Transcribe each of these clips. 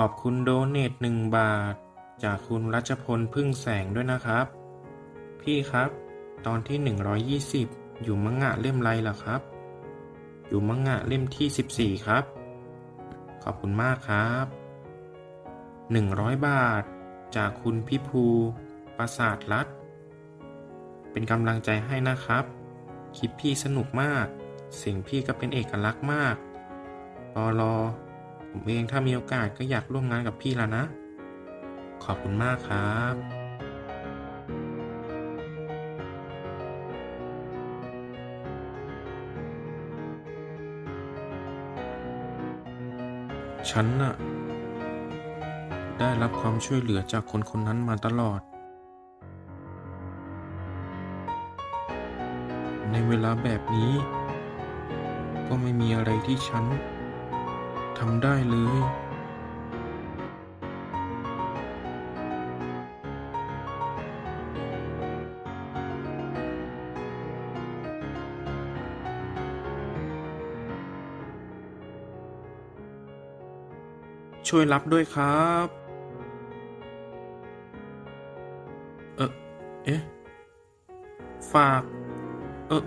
ขอบคุณโดเนทหนึ่งบาท จากคุณรัชพลพึ่งแสงด้วยนะครับ พี่ครับ ตอนที่ 120 อยู่มังงะเล่มไรล่ะครับ อยู่มังงะเล่มที่ 14 ครับ ขอบคุณมากครับ 100 บาท จากคุณพิภูประสาทรัตเป็นกำลังใจให้นะครับ คลิปพี่สนุกมาก เสียงพี่ก็เป็นเอกลักษณ์มากปอลอ ผมเองถ้ามีโอกาสก็อยากร่วมงานกับพี่แล้วนะ ขอบคุณมากครับฉันน่ะ ได้รับความช่วยเหลือจากคนคนนั้นมาตลอด ในเวลาแบบนี้ ก็ไม่มีอะไรที่ฉัน ทำได้เลย ช่วยรับด้วยครับ เออเอ๊ะ ฝาก เออ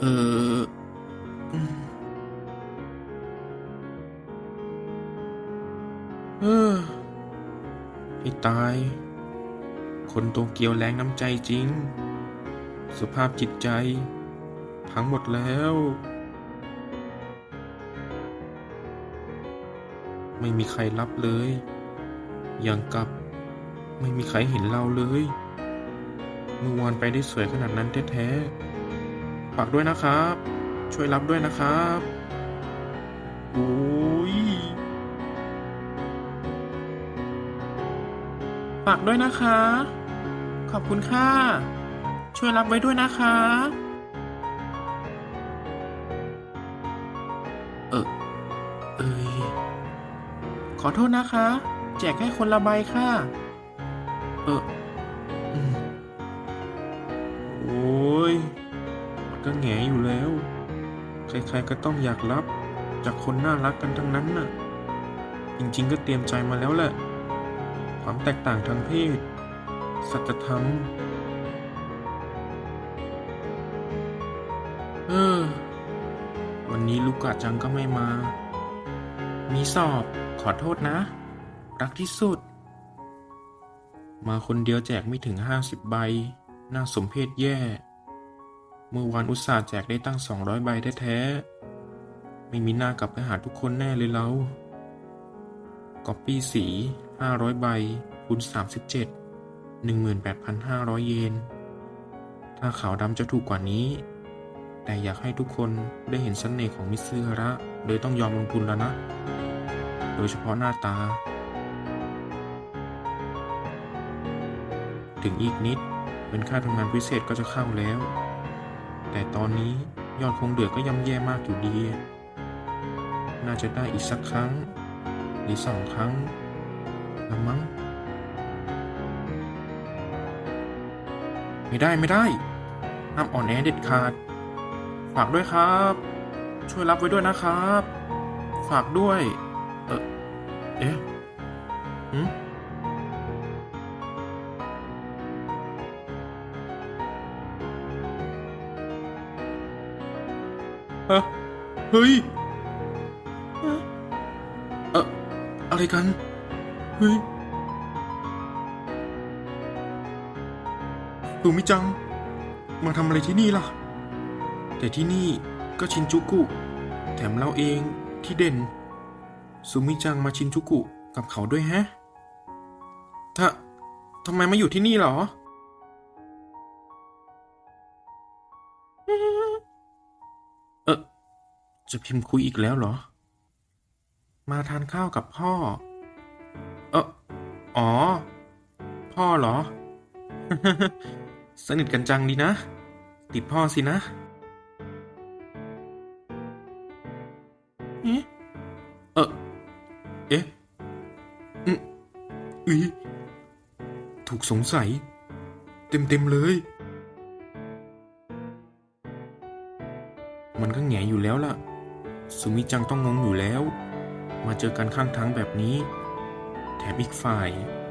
เอออื ให้ตาย คนโตเกียวแรงน้ำใจจริง สภาพจิตใจ พังหมดแล้ว ไม่มีใครรับเลย อย่างกับไม่มีใครเห็นเราเลย เมื่อวานไปได้สวยขนาดนั้นแท้ๆฝากด้วยนะครับ ช่วยรับด้วยนะครับ โอ้ย ฝากด้วยนะคะ ขอบคุณค่ะ ช่วยรับไว้ด้วยนะคะ เออเอ้ยขอโทษนะคะ แจกให้คนละใบค่ะ เอออืมโอ้ยมันก็แหงอยู่แล้ว ใครๆก็ต้องอยากรับ จากคนน่ารักกันทั้งนั้นน่ะ จริงๆก็เตรียมใจมาแล้วแหละ ความแตกต่างทางเพศ สัจธรรม เออ วันนี้ลูกกะจังก็ไม่มา มีสอบ ขอโทษนะ รักที่สุด มาคนเดียวแจกไม่ถึงห้าสิบใบ น่าสมเพชแย่ เมื่อวานอุตส่าห์แจกได้ตั้งสองร้อยใบแท้ๆ ไม่มีหน้ากลับไปหาทุกคนแน่เลยเราก๊อปปี้สี ห้าร้อยใบคูณสามสิบเจ็ดหนึ่งหมื่นแปดพันห้าร้อยเยน ถ้าขาวดำจะถูกกว่านี้ แต่อยากให้ทุกคนได้เห็นเสน่ห์ของมิซึฮาระเลยต้องยอมลงทุนแล้วนะ โดยเฉพาะหน้าตา ถึงอีกนิดเป็นค่าทำงานพิเศษก็จะเข้าแล้ว แต่ตอนนี้ยอดคงเดือดก็ย่ำแย่มากอยู่ดี น่าจะได้อีกสักครั้ง หรือสองครั้ง ละมั้ง ไม่ได้ไม่ได้ห้ามอ่อนแอเด็ดขาด ฝากด้วยครับ ช่วยรับไว้ด้วยนะครับ ฝากด้วย เออเอ๊ะหืมเฮ้เฮ้ยเอ่อเอออะไรกัน เฮ้ยตูมิจัง มาทำอะไรที่นี่ล่ะ แต่ที่นี่ก็ชินจูกุ แถมเราเองที่เด่นซูมิจังมาชินจูกุกับเขาด้วยแฮะถ้าทำไมมาอยู่ที่นี่เหรอ เออจะพิมพ์คุยอีกแล้วเหรอ มาทานข้าวกับพ่อ อ๋อ พ่อเหรอ สนิทกันจังดีนะ ติดพ่อสินะเอ๊ะเออเอ๊ะอืมอุ๊ยถูกสงสัย เต็มๆเลย มันก็แหงอยู่แล้วล่ะ สุมิจังต้องงงอยู่แล้ว มาเจอกันข้างทางแบบนี้ แถมอีกฝ่าย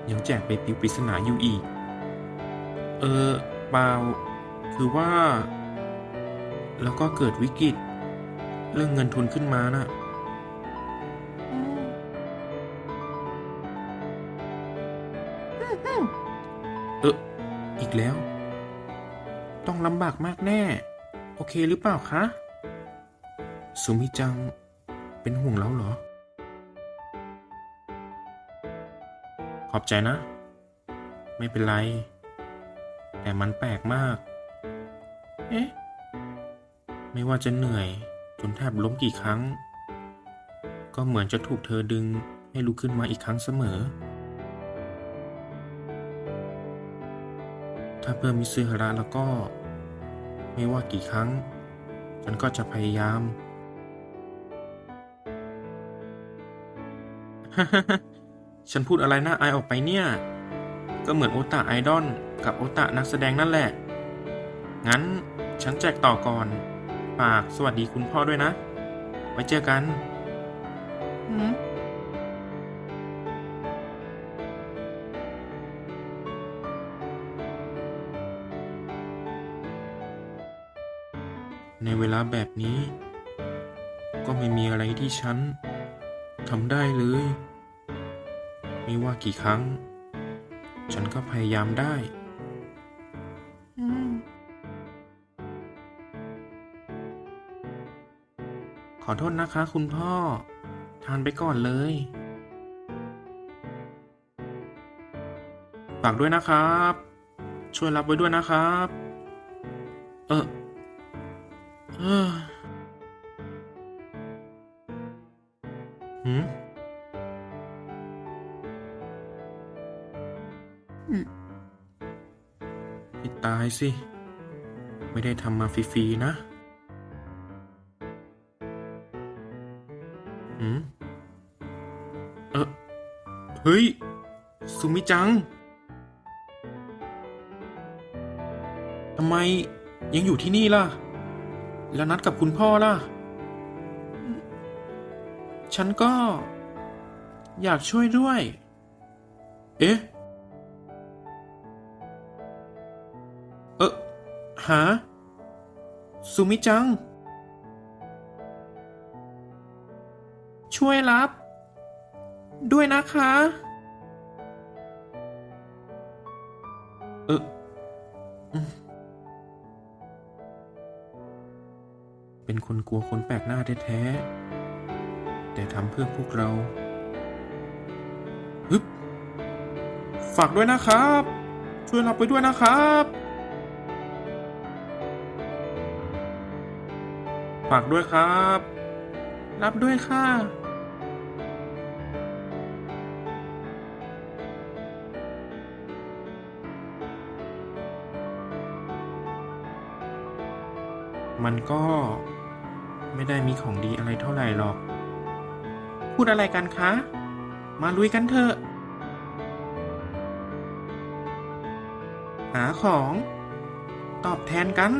ยังแจกใบปลิวปริศนาอยู่อีก เออเปล่าคือว่า แล้วก็เกิดวิกฤต เรื่องเงินทุนขึ้นมาน่ะเอออีกแล้ว ต้องลำบากมากแน่ โอเคหรือเปล่าคะ สุมิจัง เป็นห่วงเราเหรอ อบใจนะ ไม่เป็นไร แต่มันแปลกมาก เอ๊ะ ไม่ว่าจะเหนื่อยจนแทบล้มกี่ครั้ง ก็เหมือนจะถูกเธอดึงให้ลุกขึ้นมาอีกครั้งเสมอ ถ้าเพิ่มมิซึฮาระแล้วก็ ไม่ว่ากี่ครั้ง ฉันก็จะพยายาม ฉันพูดอะไรน่าอายออกไปเนี่ย ก็เหมือนโอตาไอดอลกับโอตานักแสดงนั่นแหละ งั้นฉันแจกต่อก่อนฝากสวัสดีคุณพ่อด้วยนะ ไว้เจอกันในเวลาแบบนี้ ก็ไม่มีอะไรที่ฉันทำได้เลย ไม่ว่ากี่ครั้ง ฉันก็พยายามได้ ขอโทษนะคะคุณพ่อ ทานไปก่อนเลย ฝากด้วยนะครับ ช่วยรับไว้ด้วยนะครับ เออเออหืม ให้ตายสิ ไม่ได้ทำมาฟรีๆนะ หืม เออเฮ้ย สุมิจัง ทำไมยังอยู่ที่นี่ล่ะ แล้วนัดกับคุณพ่อล่ะ ฉันก็อยากช่วยด้วย เอ๊ะ หา สุมิจัง ช่วยรับ ด้วยนะคะ เออเป็นคนกลัวคนแปลกหน้าแท้ๆ แต่ทำเพื่อพวกเราฮึบฝากด้วยนะครับ ช่วยรับไปด้วยนะครับ ฝากด้วยครับ รับด้วยค่ะมันก็ไม่ได้มีของดีอะไรเท่าไหร่หรอก พูดอะไรกันคะ มาลุยกันเถอะ หาของ ตอบแทนกัน